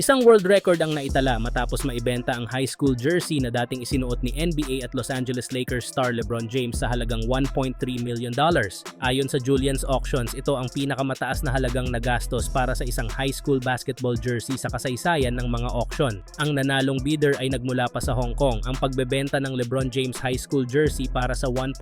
Isang world record ang naitala matapos maibenta ang high school jersey na dating isinuot ni NBA at Los Angeles Lakers star LeBron James sa halagang 1.3 million dollars. Ayon sa Julian's Auctions, ito ang pinakamataas na halagang nagastos para sa isang high school basketball jersey sa kasaysayan ng mga auction. Ang nanalong bidder ay nagmula pa sa Hong Kong. Ang pagbebenta ng LeBron James high school jersey para sa 1.3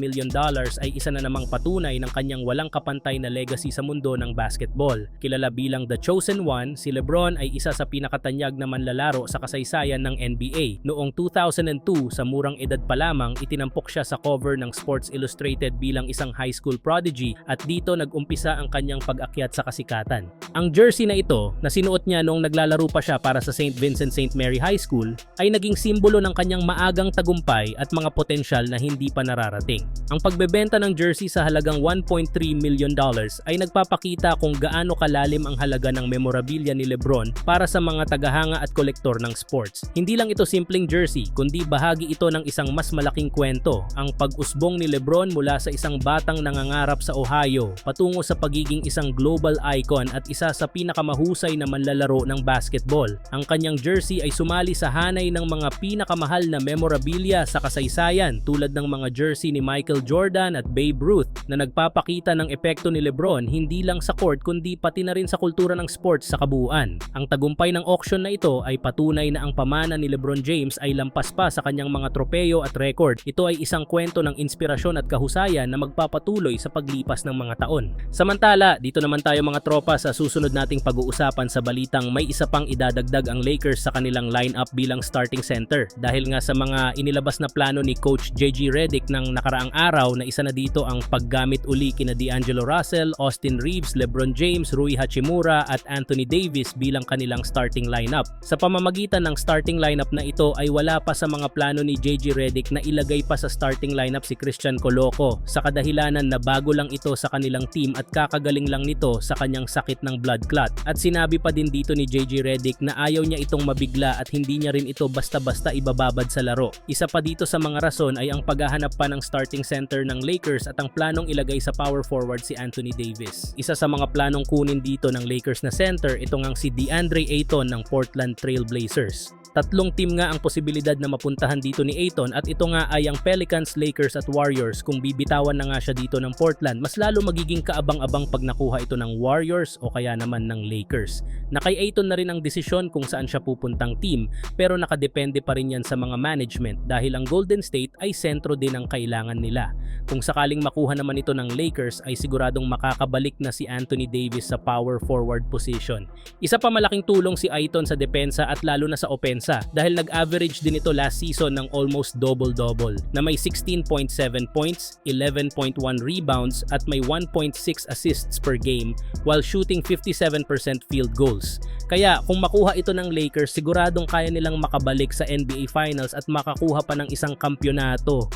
million dollars ay isa na namang patunay ng kanyang walang kapantay na legacy sa mundo ng basketball. Kilala bilang The Chosen One, si LeBron ay isa sa pinakatanyag na manlalaro sa kasaysayan ng NBA. Noong 2002, sa murang edad pa lamang, itinampok siya sa cover ng Sports Illustrated bilang isang high school prodigy at dito nag-umpisa ang kanyang pag-akyat sa kasikatan. Ang jersey na ito, na sinuot niya noong naglalaro pa siya para sa St. Vincent St. Mary High School, ay naging simbolo ng kanyang maagang tagumpay at mga potensyal na hindi pa nararating. Ang pagbebenta ng jersey sa halagang 1.3 million dollars ay nagpapakita kung gaano kalalim ang halaga ng memorabilia ni LeBron para sa mga tagahanga at kolektor ng sports. Hindi lang ito simpleng jersey, kundi bahagi ito ng isang mas malaking kwento, ang pag-usbong ni LeBron mula sa isang batang nangangarap sa Ohio patungo sa pagiging isang global icon at isa sa pinakamahusay na manlalaro ng basketball. Ang kanyang jersey ay sumali sa hanay ng mga pinakamahal na memorabilia sa kasaysayan tulad ng mga jersey ni Michael Jordan at Babe Ruth na nagpapakita ng epekto ni LeBron hindi lang sa court kundi pati na rin sa kultura ng sports sa kabuuan. Ang tagumpay ng auction na ito ay patunay na ang pamana ni LeBron James ay lampas pa sa kanyang mga tropeyo at record. Ito ay isang kwento ng inspirasyon at kahusayan na magpapatuloy sa paglipas ng mga taon. Samantala, dito naman tayo mga tropa sa susunod nating pag-uusapan sa balitang may isa pang idadagdag ang Lakers sa kanilang lineup bilang starting center dahil nga sa mga inilabas na plano ni Coach JG Redick ng nakaraang araw na isa na dito ang paggamit uli kina D'Angelo Russell, Austin Reeves, LeBron James, Rui Hachimura at Anthony Davis bilang kanilang starting lineup. Sa pamamagitan ng starting lineup na ito ay wala pa sa mga plano ni JG Redick na ilagay pa sa starting lineup si Christian Coloco sa kadahilanan na bago lang ito sa kanilang team at kakagaling lang nito sa kanyang sakit ng blood clot. At sinabi pa din dito ni JG Redick na ayaw niya itong mabigla at hindi niya rin ito basta-basta ibababad sa laro. Isa pa dito sa mga rason ay ang paghahanap pa ng starting center ng Lakers at ang planong ilagay sa power forward si Anthony Davis. Isa sa mga planong kunin dito ng Lakers na center ito ngang si DeAndre Ayton ng Portland Trail Blazers. Tatlong team nga ang posibilidad na mapuntahan dito ni Ayton at ito nga ay ang Pelicans, Lakers at Warriors. Kung bibitawan na nga siya dito ng Portland, mas lalo magiging kaabang-abang pag nakuha ito ng Warriors o kaya naman ng Lakers. Na kay Ayton na rin ang desisyon kung saan siya pupuntang team pero nakadepende pa rin yan sa mga management dahil ang Golden State ay sentro din ang kailangan nila. Kung sakaling makuha naman ito ng Lakers ay siguradong makakabalik na si Anthony Davis sa power forward position. Isa pa malaking tulong si Ayton sa depensa at lalo na sa opensa dahil nag-average din ito last season ng almost double-double na may 16.7 points, 11.1 rebounds at may 1.6 assists per game while shooting 57% field goals. Kaya kung makuha ito ng Lakers, siguradong kaya nilang makabalik sa NBA Finals at makakuha pa ng isang kampyonato.